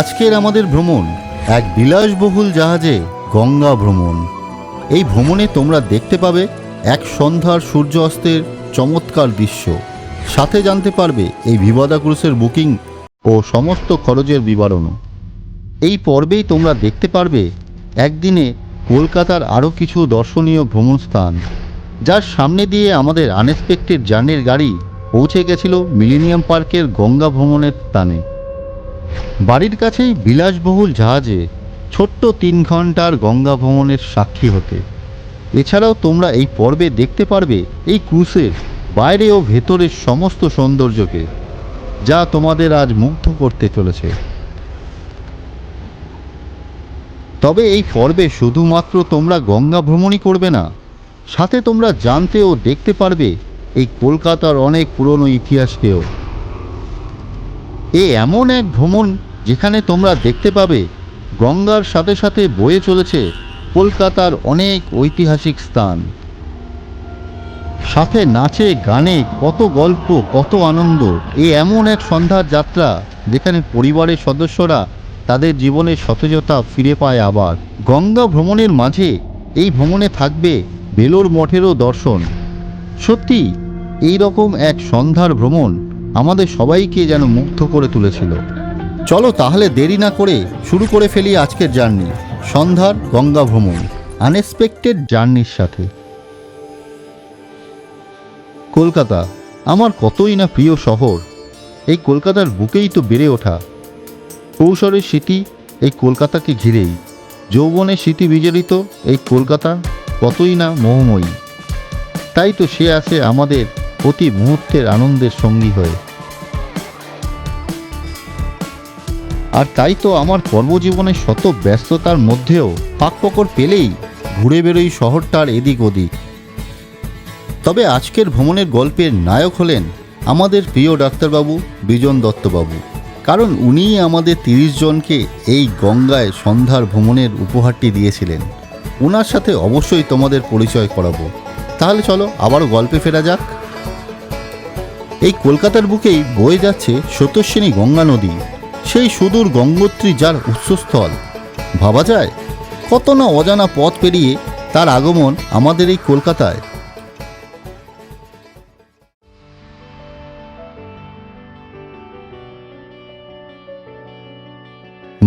আজকের আমাদের ভ্রমণ এক বিলাসবহুল জাহাজে গঙ্গা ভ্রমণ। এই ভ্রমণে তোমরা দেখতে পাবে এক সন্ধ্যার সূর্য অস্তের চমৎকার দৃশ্য। সাথে জানতে পারবে এই বিবাদা ক্রুসের বুকিং ও সমস্ত খরচের বিবরণও। এই পর্বেই তোমরা দেখতে পারবে একদিনে কলকাতার আরও কিছু দর্শনীয় ভ্রমণ স্থান, যার সামনে দিয়ে আমাদের আনএক্সপেক্টেড জার্নির গাড়ি পৌঁছে গেছিল মিলেনিয়াম পার্কের গঙ্গা ভ্রমণের স্থানে। বাড়ির কাছেই বিলাসবহুল জাহাজে ছোট্ট তিন ঘণ্টার গঙ্গা ভ্রমণের সাক্ষী হতে। এছাড়াও তোমরা এই পর্বে দেখতে পারবে এই ক্রুসের বাইরে ও ভেতরের সমস্ত সৌন্দর্যকে, যা তোমাদের আজ মুগ্ধ করতে চলেছে। তবে এই পর্বে শুধুমাত্র তোমরা গঙ্গা ভ্রমণই করবে না, সাথে তোমরা জানতে ও দেখতে পারবে এই কলকাতার অনেক পুরনো ইতিহাসকেও। এ এমন এক ভ্রমণ যেখানে তোমরা দেখতে পাবে গঙ্গার সাথে সাথে বয়ে চলেছে কলকাতার অনেক ঐতিহাসিক স্থান। সাথে নাচে, গানে কত গল্প, কত আনন্দ। এ এমন এক সন্ধ্যার যাত্রা যেখানে পরিবারের সদস্যরা তাদের জীবনের সতেজতা ফিরে পায় আবার। গঙ্গা ভ্রমণের মাঝে এই ভ্রমণে থাকবে বেলোর মঠেরও দর্শন। সত্যি এই রকম এক সন্ধ্যার ভ্রমণ আমাদের সবাইকে যেন মুগ্ধ করে তুলেছিল। চলো তাহলে দেরি না করে শুরু করে ফেলি আজকের জার্নি, সন্ধ্যার গঙ্গা ভ্রমণ আনএক্সপেক্টেড জার্নির সাথে। কলকাতা, আমার কতই না প্রিয় শহর, এই কলকাতার বুকেই তো বেড়ে ওঠা। কৌশলের স্মৃতি এই কলকাতাকে ঘিরেই, যৌবনের স্মৃতি বিজড়িত এই কলকাতা কতই না মোহময়ী। তাই তো সে আসে আমাদের প্রতি মুহূর্তের আনন্দের সঙ্গী হয়ে। আর তাই তো আমার কর্মজীবনে শত ব্যস্ততার মধ্যেও পাকপকর পেলেই ঘুরে বেরোই শহরটার এদিক ওদিক। তবে আজকের ভ্রমণের গল্পের নায়ক হলেন আমাদের প্রিয় ডাক্তারবাবু বিজন দত্তবাবু। কারণ উনিই আমাদের তিরিশ জনকে এই গঙ্গায় সন্ধ্যার ভ্রমণের উপহারটি দিয়েছিলেন। ওনার সাথে অবশ্যই তোমাদের পরিচয় করাবো। তাহলে চলো আবারও গল্পে ফেরা যাক। এই কলকাতার বুকেই বয়ে যাচ্ছে সত্যশ্রেণী গঙ্গা নদী। সেই সুদূর গঙ্গোত্রী যার উৎসস্থল। ভাবা যায়, কত না অজানা পথ পেরিয়ে তার আগমন আমাদের এই কলকাতায়।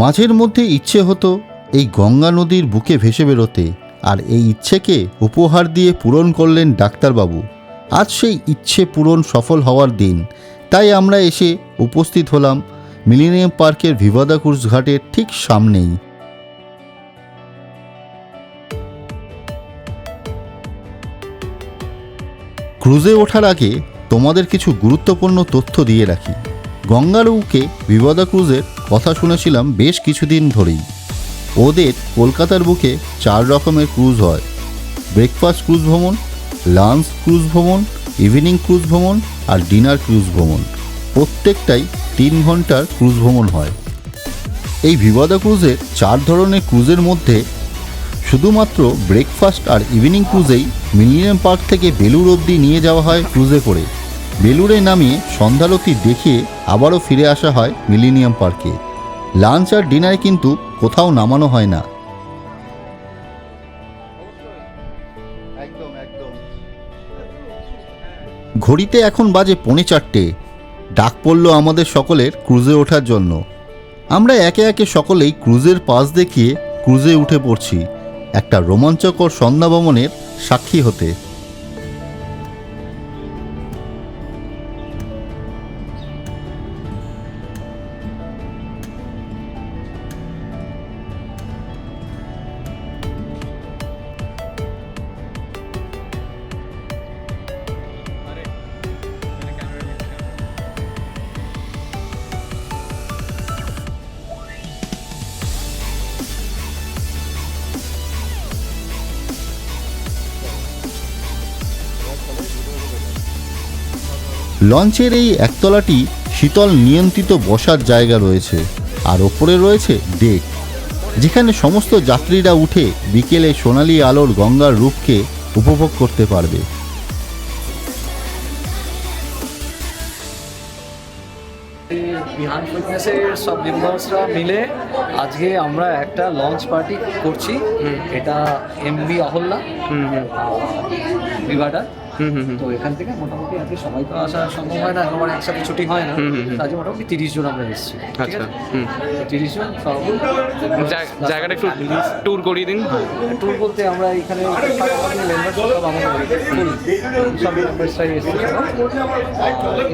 মাঝের মধ্যে ইচ্ছে হতো এই গঙ্গা নদীর বুকে ভেসে বেরোতে, আর এই ইচ্ছেকে উপহার দিয়ে পূরণ করলেন ডাক্তারবাবু। আজ সেই ইচ্ছে পূরণ সফল হওয়ার দিন, তাই আমরা এসে উপস্থিত হলাম মিলেনিয়াম পার্কের ভিভাদাকুর্স ঘাটের ঠিক সামনেই। ক্রুজে ওঠার আগে তোমাদের কিছু গুরুত্বপূর্ণ তথ্য দিয়ে রাখি। গঙ্গার বুকে বিবাদা ক্রুজের কথা শুনেছিলাম বেশ কিছুদিন ধরেই। ওদের কলকাতার বুকে চার রকমের ক্রুজ হয়। ব্রেকফাস্ট ক্রুজ ভ্রমণ, লাঞ্চ ক্রুজ ভ্রমণ, ইভিনিং ক্রুজ ভ্রমণ আর ডিনার ক্রুজ ভ্রমণ। প্রত্যেকটাই তিন ঘণ্টার ক্রুজ ভ্রমণ হয়। এই বিবাদা ক্রুজে চার ধরনের ক্রুজের মধ্যে শুধুমাত্র ব্রেকফাস্ট আর ইভিনিং ক্রুজেই মিলিনিয়াম পার্ক থেকে বেলুর অবধি নিয়ে যাওয়া হয় ক্রুজে করে। বেলুরে নামিয়ে সন্ধ্যারতি দেখিয়ে আবারও ফিরে আসা হয় মিলিনিয়াম পার্কে। লাঞ্চ আর ডিনারে কিন্তু কোথাও নামানো হয় না। ঘড়িতে এখন বাজে পৌনে চারটে। ডাক পড়ল আমাদের সকলের ক্রুজে ওঠার জন্য। আমরা একে একে সকলেই ক্রুজের পাশ দেখিয়ে ক্রুজে উঠে পড়ছি, একটা রোমাঞ্চকর সন্ধ্যা ভ্রমণের সাক্ষী হতে। লঞ্চের এই একতলাটি শীতল নিয়ন্ত্রিত বসার জায়গা রয়েছে আর ওপরে রয়েছে ডেক যেখানে সমস্ত যাত্রীরা উঠে বিকেলে সোনালি আলোর গঙ্গার রূপকে উপভোগ করতে পারবে। বিহান ফিটনেসের সব মেম্বার্সরা মিলে আজকে আমরা একটা লঞ্চ পার্টি করছি। এটা এমবি অহল্লা বিভাটা তো এখান থেকে মোটামুটি আজকে সবাই তো আসা সম্ভব হয় না। একেবারে একসাথে ছুটি হয় না। আজকে মোটামুটি তিরিশ জন আমরা এসেছি। ঠিক আচ্ছা আছে? তিরিশ জন জায়গাটা একটু ট্যুর করিয়ে দিন। ট্যুর বলতে আমরা এখানে সব মেম্বার্সরাই এসেছে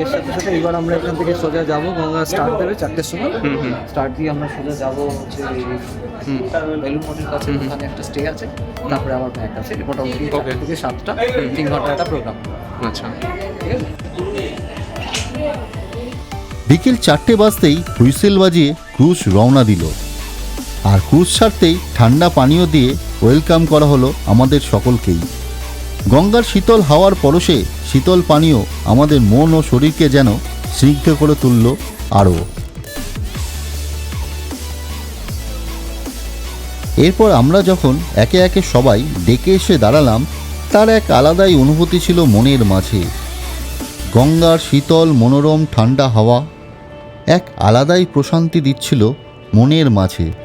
এর সাথে সাথে এবার আমরা এখান থেকে সোজা যাব গঙ্গা স্টার্ট দেবে চারটের সময়। হুম হুম। স্টার্ট দিয়ে আমরা সোজা যাব হচ্ছে হুম। বেলুন মঠের কাছে ওখানে একটা স্টে আছে। তারপরে আমার ব্যাগ আছে। মোটামুটি থেকে সাতটা তিন ঘণ্টা একটা প্রোগ্রাম আচ্ছা। ঠিক আছে? বিকেল চারটে বাজতেই হুইসেল বাজিয়ে ক্রুজ রওনা দিল। আর ক্রুজ ছাড়তেই ঠান্ডা পানীয় দিয়ে ওয়েলকাম করা হলো আমাদের সকলকেই। গঙ্গার শীতল হাওয়ার পরশে শীতল পানীয় আমাদের মন ও শরীরকে যেন স্নিগ্ধ করে তুলল আরও। এরপর আমরা যখন একে একে সবাই ডেকে এসে দাঁড়ালাম, তার এক আলাদাই অনুভূতি ছিল মনের মাঝে। গঙ্গার শীতল, মনোরম, ঠান্ডা হাওয়া এক আলাদাই প্রশান্তি দিচ্ছিল মনের মাঝে।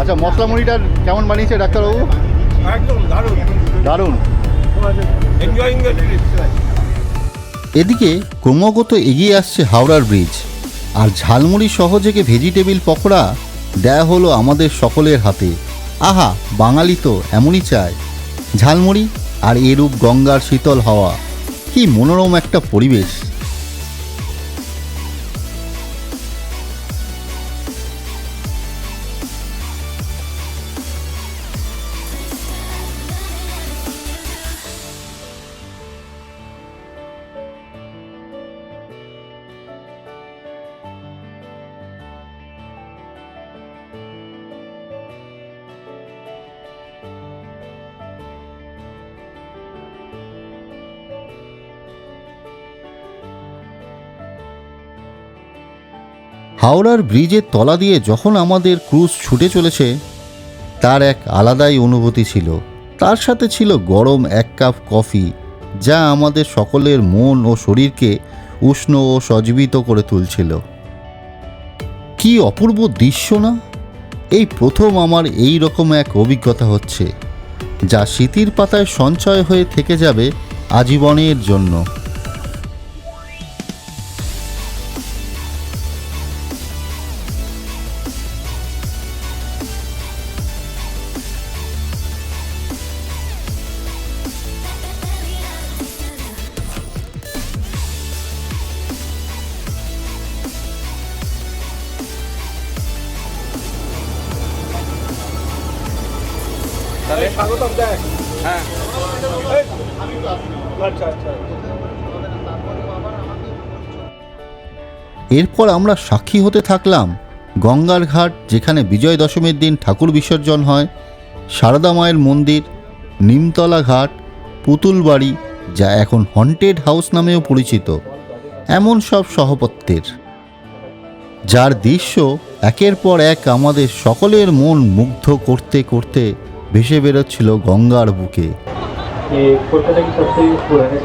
আচ্ছা মশলা মুড়িটা কেমন বানিয়েছে ডাক্তারবাবু? একদম দারুণ। দারুণ। এদিকে ক্রমাগত এগিয়ে আসছে হাওড়ার ব্রিজ আর ঝালমুড়ি সহযোগে ভেজিটেবিল পকোড়া দেয়া হলো আমাদের সকলের হাতে। আহা বাঙালি তো এমনই চায়। ঝালমুড়ি আর এরূপ গঙ্গার শীতল হাওয়া কি মনোরম একটা পরিবেশ। হাওড়ার ব্রিজের তলা দিয়ে যখন আমাদের ক্রুজ ছুটে চলেছে, তার এক আলাদাই অনুভূতি ছিল। তার সাথে ছিল গরম এক কাপ কফি, যা আমাদের সকলের মন ও শরীরকে উষ্ণ ও সজীবিত করে তুলছিল। কি অপূর্ব দৃশ্য না? এই প্রথম আমার এই রকম এক অভিজ্ঞতা হচ্ছে, যা স্মৃতির পাতায় সঞ্চয় হয়ে থেকে যাবে আজীবনের জন্য। এরপর আমরা সাক্ষী হতে থাকলাম গঙ্গার ঘাট, যেখানে বিজয় দশমীর দিন ঠাকুর বিসর্জন হয়, সারদা মায়ের মন্দির, নিমতলা ঘাট, পুতুল বাড়ি, যা এখন হন্টেড হাউস নামেও পরিচিত। এমন সব সহপত্তের। যার দৃশ্য একের পর এক আমাদের সকলের মন মুগ্ধ করতে করতে ভেসে বেরোচ্ছিল গঙ্গার বুকে। কি সবচেয়ে পুরানো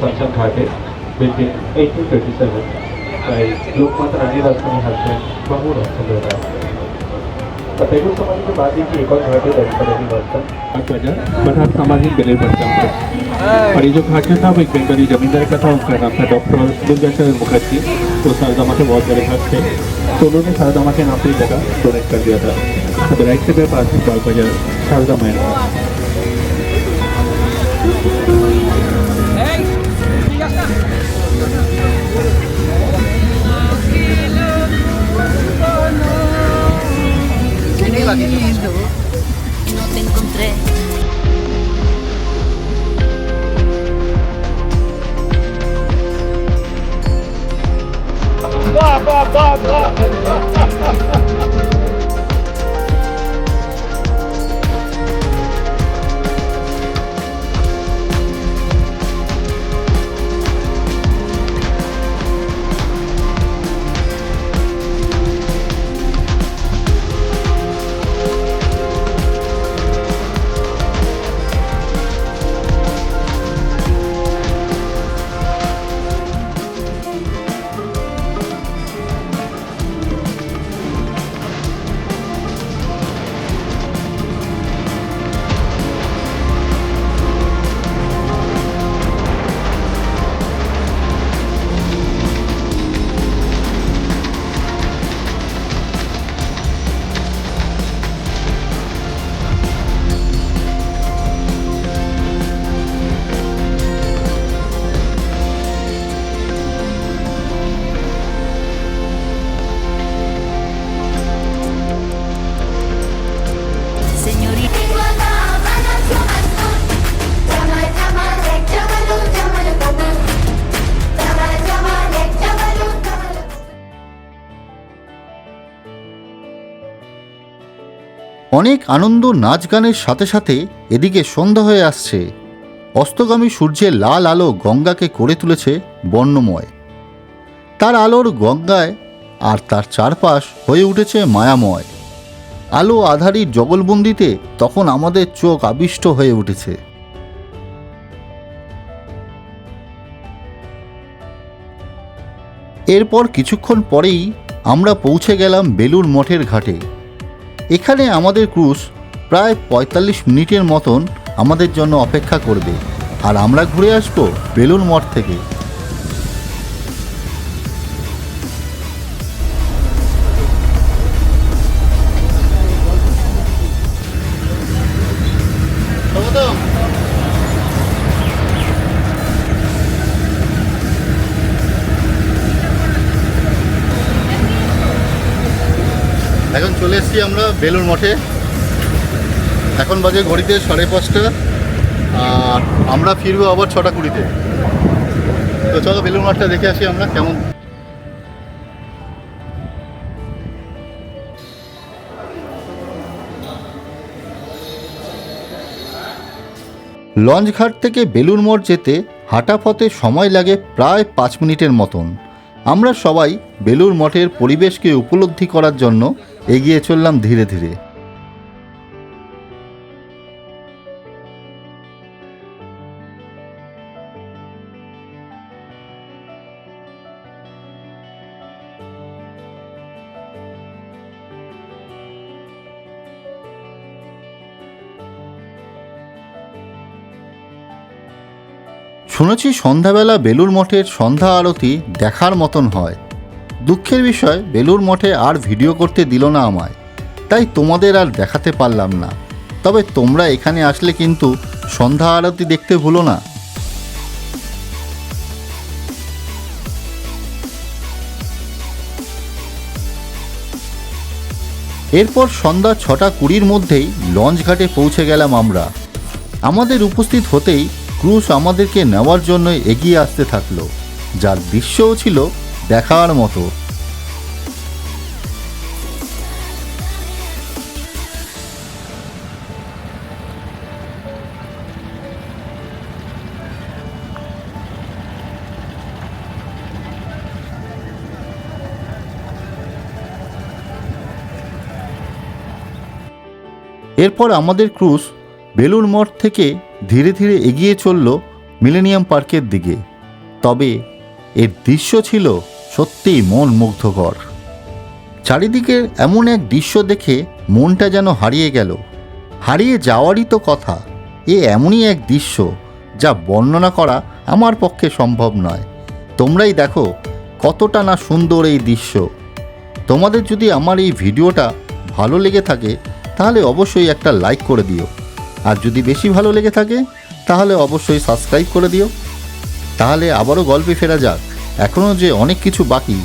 ભાઈ લોકમત રણિદાસની હશે एक है हाँ, और ये जो एक बेंगली जमींदार का था उनका नाम था डॉक्टर दुर्गा मुखर्जी। तो शारदामा के बहुत बड़े खास थे। तो उन्होंने शारदामा के नाम पर जगह डोनेट कर दिया था। तो बराइट से मेरे पास बाल बाज़ार शारदा मैन aquí. অনেক আনন্দ নাচ গানের সাথে সাথে এদিকে সন্ধ্যা হয়ে আসছে। অস্তগামী সূর্যের লাল আলো গঙ্গাকে করে তুলেছে বর্ণময়। তার আলোর গঙ্গায় আর তার চারপাশ হয়ে উঠেছে মায়াময়। আলো আধারির জগলবন্দিতে তখন আমাদের চোখ আবিষ্ট হয়ে উঠেছে। এরপর কিছুক্ষণ পরেই আমরা পৌঁছে গেলাম বেলুর মঠের ঘাটে। এখানে আমাদের ক্রুজ প্রায় পঁয়তাল্লিশ মিনিটের মতন আমাদের জন্য অপেক্ষা করবে। আর আমরা ঘুরে আসব বেলুর মঠ থেকে। এসেছি আমরা বেলুর মঠে। এখন বাজে ঘড়িতে সাড়ে পাঁচটা। আর আমরা ফিরবো আবার ছটা কুড়িতে। তো চলো বেলুর মঠটা দেখে আসি আমরা কেমন। লঞ্চঘাট থেকে বেলুর মঠ যেতে হাঁটা পথে সময় লাগে প্রায় পাঁচ মিনিটের মতন। আমরা সবাই বেলুর মঠের পরিবেশকে উপলব্ধি করার জন্য এগিয়ে চললাম ধীরে ধীরে। শুনেছি সন্ধ্যাবেলা বেলুর মঠের সন্ধ্যা আরতি দেখার মতন হয়। দুঃখের বিষয়, বেলুর মঠে আর ভিডিও করতে দিল না আমায়। তাই তোমাদের আর দেখাতে পারলাম না। তবে তোমরা এখানে আসলে কিন্তু সন্ধ্যা আরতি দেখতে ভুলো না। এরপর সন্ধ্যা ছটা কুড়ির মধ্যেই লঞ্চ ঘাটে পৌঁছে গেলাম আমরা। আমাদের উপস্থিত হতেই ক্রুশ আমাদেরকে নেওয়ার জন্য এগিয়ে আসতে থাকল। যার দৃশ্যও ছিল দেখার মতো। এরপর আমাদের ক্রুজ বেলুর মঠ থেকে ধীরে ধীরে এগিয়ে চলল মিলেনিয়াম পার্কের দিকে। তবে এর দৃশ্য ছিল সত্যিই মন মুগ্ধকর। চারিদিকে এমন এক দৃশ্য দেখে মনটা যেন হারিয়ে গেল। হারিয়ে যাওয়ারই তো কথা, এ এমনই এক দৃশ্য যা বর্ণনা করা আমার পক্ষে সম্ভব নয়। তোমরাই দেখো কতটা না সুন্দর এই দৃশ্য। তোমাদের যদি আমার এই ভিডিওটা ভালো লেগে থাকে, তাহলে অবশ্যই একটা লাইক করে দিও। আর যদি বেশি ভালো লেগে থাকে, তাহলে অবশ্যই সাবস্ক্রাইব করে দিও। তাহলে আবারও গল্পে ফেরা যাক। এখনও যে অনেক কিছু বাকি।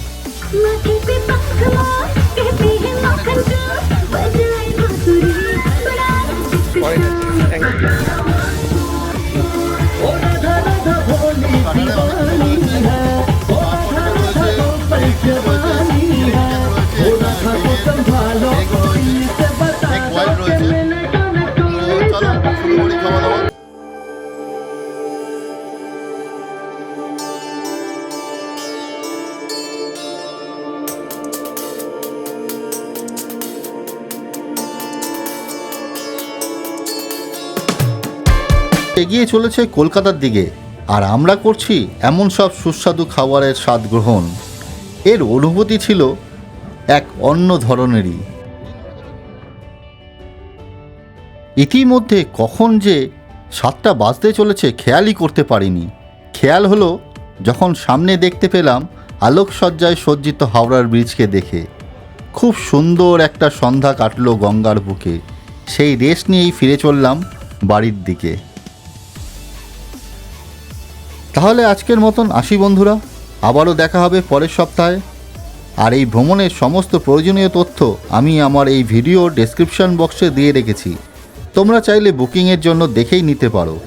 চলেছে কলকাতার দিকে, আর আমরা করছি এমন সব সুস্বাদু খাবারের স্বাদ গ্রহণ। এর অনুভূতি ছিল এক অন্য ধরনেরই। ইতিমধ্যে কখন যে সাতটা বাজতে চলেছে খেয়ালই করতে পারিনি। খেয়াল হলো যখন সামনে দেখতে পেলাম আলোকসজ্জায় সজ্জিত হাওড়ার ব্রিজকে দেখে। খুব সুন্দর একটা সন্ধ্যা কাটলো গঙ্গার বুকে। সেই রেস নিয়েই ফিরে চললাম বাড়ির দিকে। তাহলে আজকের মতন আসি বন্ধুরা। আবারও দেখা হবে পরের সপ্তাহে। আর এই ভ্রমণের সমস্ত প্রয়োজনীয় তথ্য আমি আমার এই ভিডিও ডেসক্রিপশন বক্সে দিয়ে রেখেছি। তোমরা চাইলে বুকিংয়ের জন্য দেখেই নিতে পারো।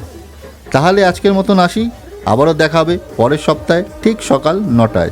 তাহলে আজকের মতন আসি। আবারও দেখা হবে পরের সপ্তাহে, ঠিক সকাল নটায়।